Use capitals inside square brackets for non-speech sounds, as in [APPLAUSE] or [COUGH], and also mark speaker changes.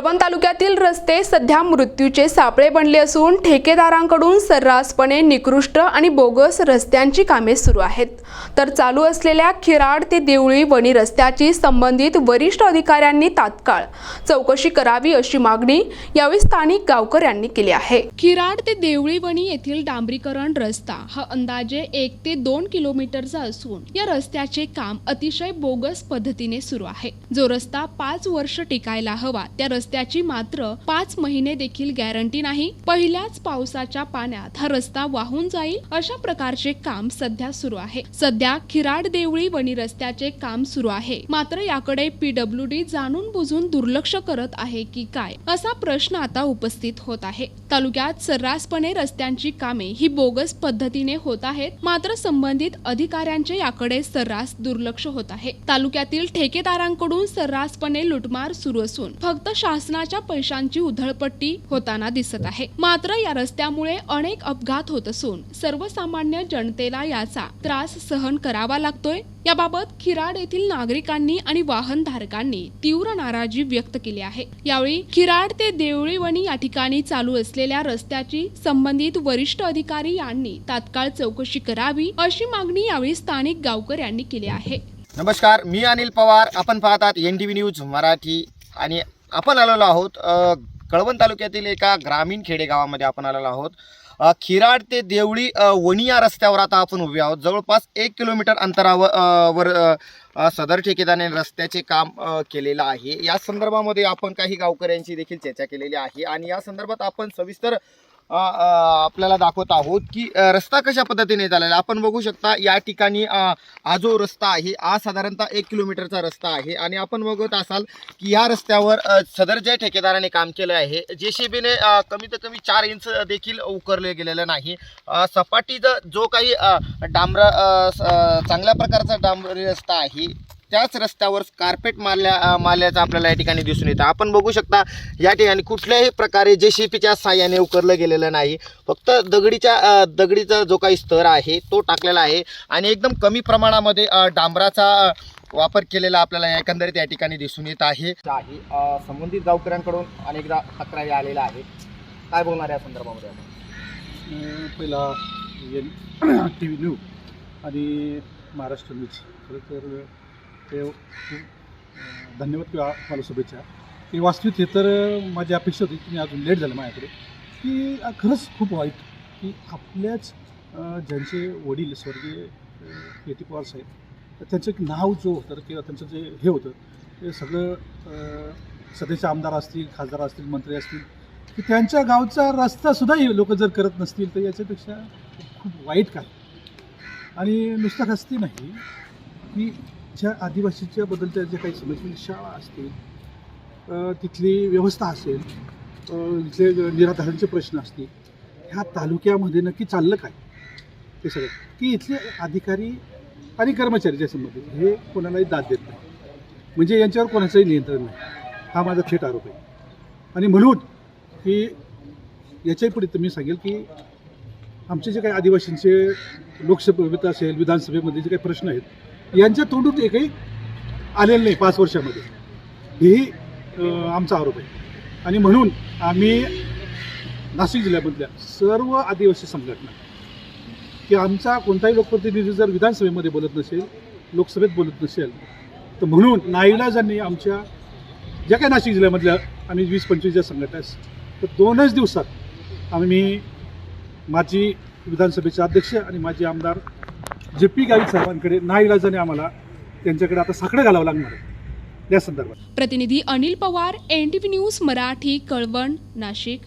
Speaker 1: रस्ते सध्या मृत्यूचे सापळे बनले असून ठेकेदारांकडून सर्रासपणे निकृष्ट आणि बोगस रस्त्यांची कामे सुरू आहेत. तर चालू असलेल्या खिराड ते देवळी वणी रस्त्याची संबंधित वरिष्ठ अधिकाऱ्यांनी तात्काळ चौकशी करावी अशी मागणी यावेळी स्थानिक गावकऱ्यांनी केली आहे. खिराड ते देवळी वणी येथील डांबरीकरण रस्ता हा अंदाजे एक ते दोन किलोमीटरचा असून या रस्त्याचे काम अतिशय बोगस पद्धतीने सुरू आहे. जो रस्ता पाच वर्ष टिकायला हवा त्या रस्त्याची मात्र पाच महिने देखील गॅरंटी नाही. पहिल्याच पावसाच्या पाण्यात हा रस्ता वाहून जाईल अशा प्रकारचे काम सध्या सुरू आहे. सध्या खिराड देवळी वणी रस्त्याचे काम सुरू आहे. मात्र याकडे पीडब्ल्यू डी जाणून बुजून दुर्लक्ष करत आहे की काय असा प्रश्न आता उपस्थित होत आहे. तालुक्यात सर्रासपणे रस्त्यांची कामे ही बोगस पद्धतीने होत आहेत. मात्र संबंधित अधिकाऱ्यांचे याकडे सर्रास दुर्लक्ष होत आहे. तालुक्यातील ठेकेदारांकडून सर्रासपणे लुटमार सुरू असून फक्त शासनाच्या पैशांची उधळपट्टी होताना दिसत आहे. मात्र या रस्त्यामुळे अनेक अपघात होत असून सर्वसामान्य जनतेला याचा त्रास सहन करावा लागतोय. याबाबत खिराड येथील नागरिकांनी आणि वाहनधारकांनी तीव्र नाराजी व्यक्त केली आहे. यावेळी खिराड ते देवळीवणी या ठिकाणी चालू असलेल्या रस्त्याची संबंधित वरिष्ठ अधिकारी यांनी तात्काळ चौकशी करावी अशी मागणी यावेळी स्थानिक गावकर यांनी केली आहे.
Speaker 2: नमस्कार मी अनिल पवार. आपण पाहतात N T V news Marathi आणि आपण आलेलो आहोत कळवण तालुक्यातील एका ग्रामीण खेडेगावामध्ये आपण आलेलो आहोत. खिराड ते देवळी वणिया रस्त्यावर आता आपण उभे आहोत. जवळपास एक किलोमीटर अंतरावर वर सदर ठेकेदाराने रस्त्याचे काम केलेलं आहे. या संदर्भामध्ये आपण काही गावकऱ्यांची देखील चर्चा केलेली आहे आणि या संदर्भात आपण सविस्तर आपल्याला दाखवत आहोत की रस्ता कशा पद्धतीने झालेला आपण बघू शकता या ठिकाणी हा जो रस्ता आहे हा साधारणतः एक किलोमीटरचा रस्ता आहे. आणि आपण बघत असाल की या रस्त्यावर सदर ज्या ठेकेदाराने काम केलं आहे जे सी बीने कमीत कमी चार इंच देखील उकरले गेलेलं नाही. अ, सपाटीचा जो काही डांबरा डांबर चांगल्या प्रकारचा डांबरी रस्ता आहे त्याच रस्त्यावर कार्पेट मारल्या मारल्याचं आपल्याला या ठिकाणी दिसून येतं. आपण बघू शकता या ठिकाणी कुठल्याही प्रकारे जे सी पीच्या साह्याने उकरलं गेलेलं नाही. फक्त दगडीच्या दगडीचा जो काही स्तर आहे तो टाकलेला आहे. आणि एकदम कमी प्रमाणामध्ये डांबराचा वापर केलेला आपल्याला एकंदरीत या ठिकाणी दिसून येत आहे. आहे. संबंधित गावकऱ्यांकडून अनेकदा तक्रारी आलेल्या आहेत. काय बोलणार या संदर्भामध्ये
Speaker 3: पहिला [CLEARS THROAT] टी व्ही न्यूज आणि महाराष्ट्र न्यूज. खरं तर ते धन्यवाद किंवा मला शुभेच्छा. की वास्तविक हे तर माझी अपेक्षा होती की मी अजून लेट झालं माझ्याकडे. की खरंच खूप वाईट की आपल्याच ज्यांचे वडील स्वर्गीय के टी पवार साहेब तर त्यांचं एक नाव जो होतं किंवा त्यांचं जे हे होतं ते सगळं सध्याचे आमदार असतील खासदार असतील मंत्री असतील की त्यांच्या गावचा रस्तासुद्धा हे लोक जर करत नसतील तर याच्यापेक्षा खूप वाईट काय? आणि नुसतं रस्ते नाही की ज्या आदिवासीच्या बद्दलच्या ज्या काही समजलेल्या शाळा असतील तिथली व्यवस्था असेल अ, इथले निराधारांचे प्रश्न असतील ह्या तालुक्यामध्ये नक्की चाललं काय? ते सगळं. की इथले अधिकारी आणि कर्मचारी ज्या संबंधित हे कोणालाही दाद देत नाही. म्हणजे यांच्यावर कोणाचंही नियंत्रण नाही. हा माझा थेट आरोप आहे. आणि म्हणून की याच्याही पुढे तर मी सांगेल की आमचे जे काही आदिवासींचे लोकसभेत असेल विधानसभेमध्ये जे काही प्रश्न आहेत यांच्या तोंडून एकही आलेलं नाही पाच वर्षामध्ये. हेही आमचा आरोप आहे. आणि म्हणून आम्ही नाशिक जिल्ह्यामधल्या सर्व आदिवासी संघटना की आमचा कोणताही लोकप्रतिनिधी जर विधानसभेमध्ये बोलत नसेल लोकसभेत बोलत नसेल तर म्हणून नाईलाजांनी आमच्या ज्या काही नाशिक जिल्ह्यामधल्या आम्ही वीस पंचवीस ज्या संघटना आहेत, तर दोनच दिवसात आम्ही माजी विधानसभेचे अध्यक्ष आणि माजी आमदार जे पी गावित साहेबांकडे नाईलाजाने आम्हाला त्यांच्याकडे आता साकडं घालावं लागणार आहे. या संदर्भात.
Speaker 1: प्रतिनिधी अनिल पवार एन न्यूज मराठी कळवण नाशिक.